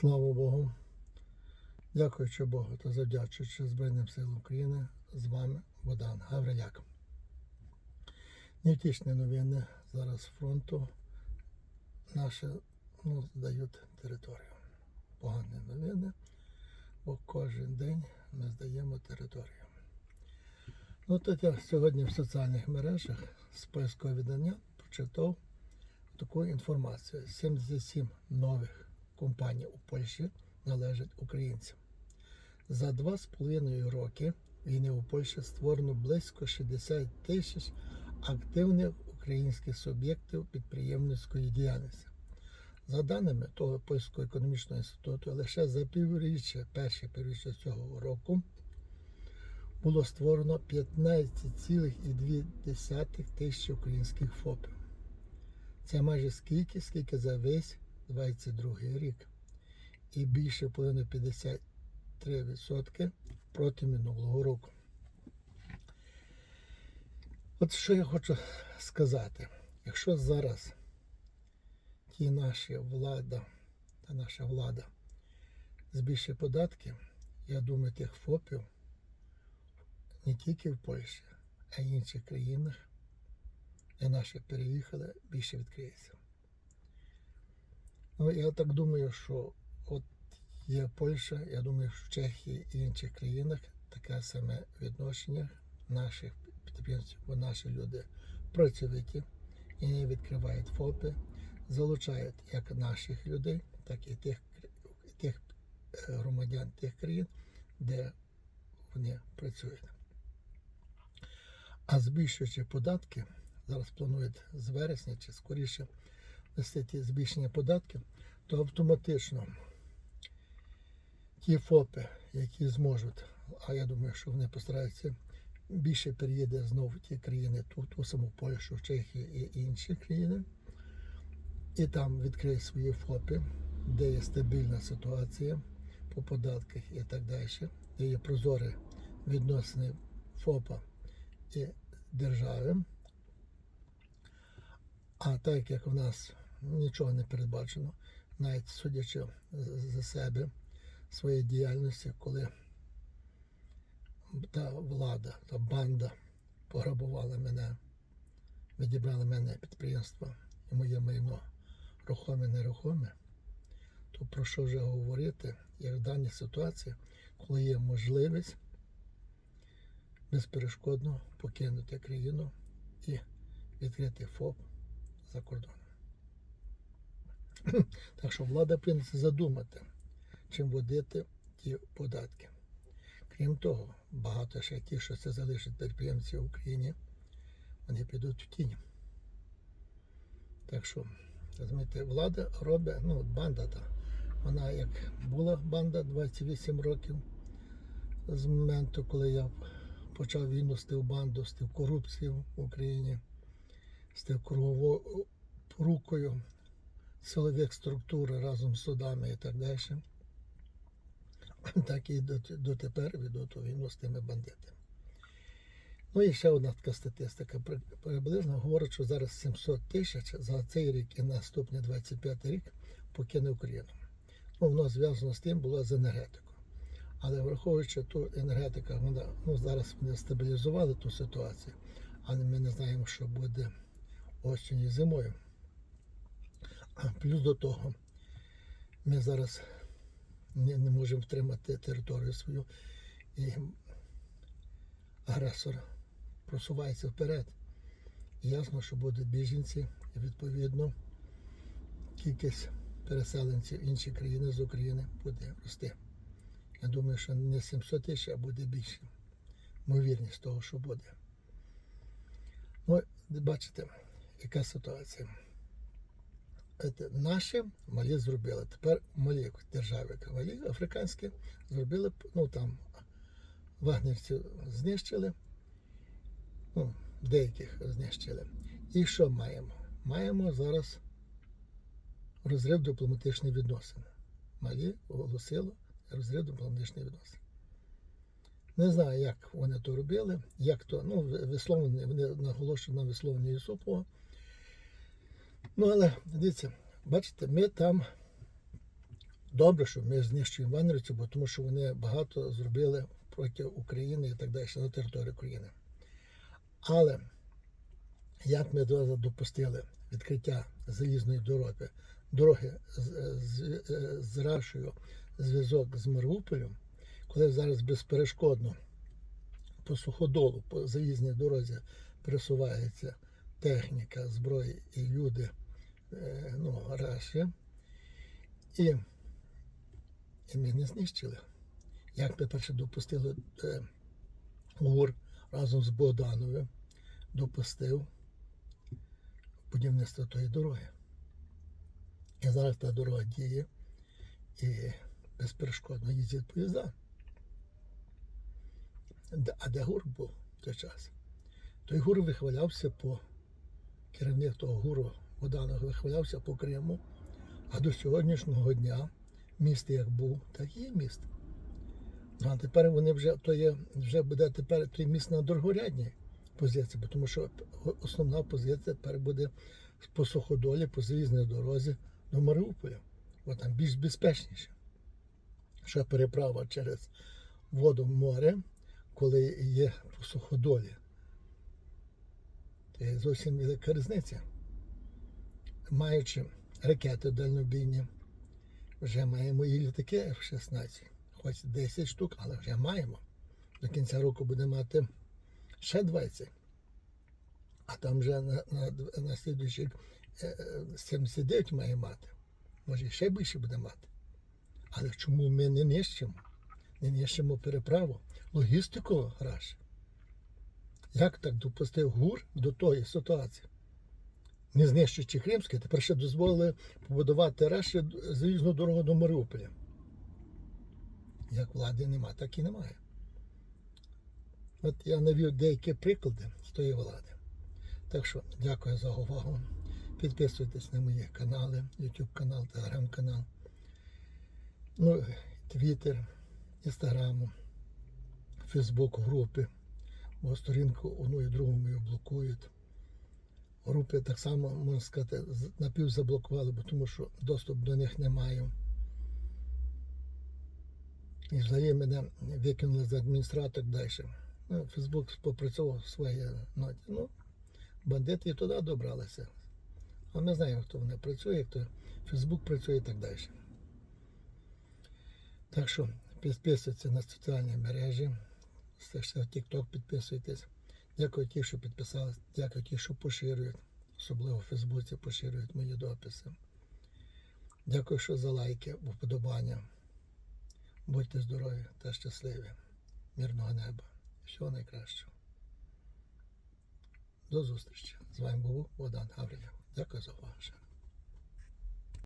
Слава Богу. Дякуючи Богу та завдячуючи Збройним силам України, з вами Богдан Гавриляк. Невтішні новини зараз фронту наші ну, здають територію. Погані новини, бо кожен день ми здаємо територію. Ну, тут я сьогодні в соціальних мережах з польського видання прочитав таку інформацію. 77 нових компаній у Польщі належать українцям. За два з половиною роки війни у Польщі створено близько 60 тисяч активних українських суб'єктів підприємницької діяльності. За даними того Польського економічного інституту, лише за півріччя, перше півріччя цього року, було створено 15,2 тисячі українських ФОПів. Це майже скільки, скільки за весь 22 рік. І більше половини 53% проти минулого року. От що я хочу сказати. Якщо зараз ті наші влада та наша влада збільшить податки, я думаю, тих ФОПів не тільки в Польщі, а й інших країнах, де наші переїхали, більше відкриється. Ну, я так думаю, що от є Польща, я думаю, що в Чехії і інших країнах таке саме відношення наших підприємців, бо наші люди працьовиті і не відкривають ФОПи, залучають як наших людей, так і тих, тих е, громадян тих країн, де вони працюють. А збільшуючи податки, зараз планують з вересня чи скоріше ті збільшення податків, то автоматично ті ФОПи, які зможуть, а я думаю, що вони постараються більше переїде знову ті країни, ту, ту саму Польщу, Чехію і інші країни, і там відкриє свої ФОПи, де є стабільна ситуація по податках і так далі, де є прозорі відносини ФОПа і держави. А так як в нас нічого не передбачено, навіть судячи за себе своєї діяльності, коли та влада, та банда пограбувала мене, відібрали мене підприємство і моє майно рухоме, нерухоме, то про що вже говорити, як в даній ситуації, коли є можливість безперешкодно покинути країну і відкрити ФОП за кордоном. Так що влада повинна задумати, чим водити ті податки. Крім того, багато ще ті, що це залишить підприємці в Україні, вони підуть в тінь. Так що, розумієте, влада робить, ну, банда та, вона як була банда 28 років з моменту, коли я почав війну, стив банду, стив корупцію в Україні, стив круговою рукою силових структур разом з судами і так далі так і дотепер ведуть війну з тими бандитами. Ну і ще одна така статистика. Приблизно говорить, що зараз 700 тисяч за цей рік і наступний 25 рік покине Україну. Ну, воно зв'язано з тим, було з енергетикою. Але враховуючи ту енергетику, вона ну, зараз вони стабілізували ту ситуацію, але ми не знаємо, що буде осінь і зимою. Плюс до того, ми зараз не, не можемо втримати територію свою. І агресор просувається вперед. Ясно, що будуть біженці, і відповідно кількість переселенців інші країни з України буде рости. Я думаю, що не 700 тисяч, а буде більше. Ймовірність того, що буде. Ну, бачите, яка ситуація. Наші малі зробили. Тепер малі держави, малі африканські зробили, ну там вагнерців знищили, ну, деяких знищили. І що маємо? Маємо зараз розрив дипломатичних відносин. Малі оголосило розрив дипломатичних відносин. Не знаю, як вони то робили, як то, ну, висловлені, вони наголошують на висловленні Єсупова. Ну, але дивіться, бачите, ми там Добре, що ми знищуємо вагнерівців, бо тому що вони багато зробили проти України і так далі на території України. Але як ми допустили відкриття залізної дороги, дороги з, з, з Рашею, зв'язок з Маріуполем, коли зараз безперешкодно по суходолу, по залізній дорозі пересувається техніка, зброя і люди ну, Раші, і, і ми не знищили. Як ми перше допустили е, ГУР разом з Богдановим, допустив будівництво тої дороги. І зараз та дорога діє і безперешкодно їздять поїзда. А де ГУР був в той час? Той ГУР вихвалявся по керівник того ГУРу Богданов вихвалявся по Криму, а до сьогоднішнього дня міст як був, так і є міст. А тепер вони вже то є, вже буде тепер той міст на другорядній позиції, бо тому що основна позиція тепер буде по суходолі, по залізній дорозі до Маріуполя. Бо там більш безпечніше. Що переправа через воду в море, коли є по суходолі. Це зовсім велика різниця. Маючи ракети дальнобійні, вже маємо і літаки F-16. Хоч 10 штук, але вже маємо. До кінця року будемо мати ще 20. А там вже на, на, на слідуючий рік е, е, 79 має мати. Може, ще більше буде мати. Але чому ми не нищимо? Не нищимо переправу, логістику граш. Як так допустив ГУР до тої ситуації? Не знищуючи Кримське, тепер ще дозволили побудувати Раші залізну дорогу до Маріуполя. Як влади нема, так і немає. От я навів деякі приклади з тої влади. Так що дякую за увагу. Підписуйтесь на мої канали, YouTube канал, Telegram канал, ну, Twitter, Instagram, Facebook групи. Бо сторінку одну і другу мою блокують. Групи так само, можна сказати, напівзаблокували, бо тому що доступ до них не маю. І взагалі мене викинули з адміністратор далі. Ну, Фейсбук попрацював в своїй ноті. Ну, бандити і туди добралися. А ми знаємо, хто вони працює, хто Фейсбук працює і так далі. Так що підписуйтесь на соціальні мережі. Все в TikTok підписуйтесь. Дякую ті, що підписались, дякую ті, що поширюють. Особливо в Фейсбуці поширюють мої дописи. Дякую, що за лайки, вподобання. Будьте здорові та щасливі. Мирного неба. Всього найкращого. До зустрічі. З вами був Богдан Гавриляв. Дякую за увагу.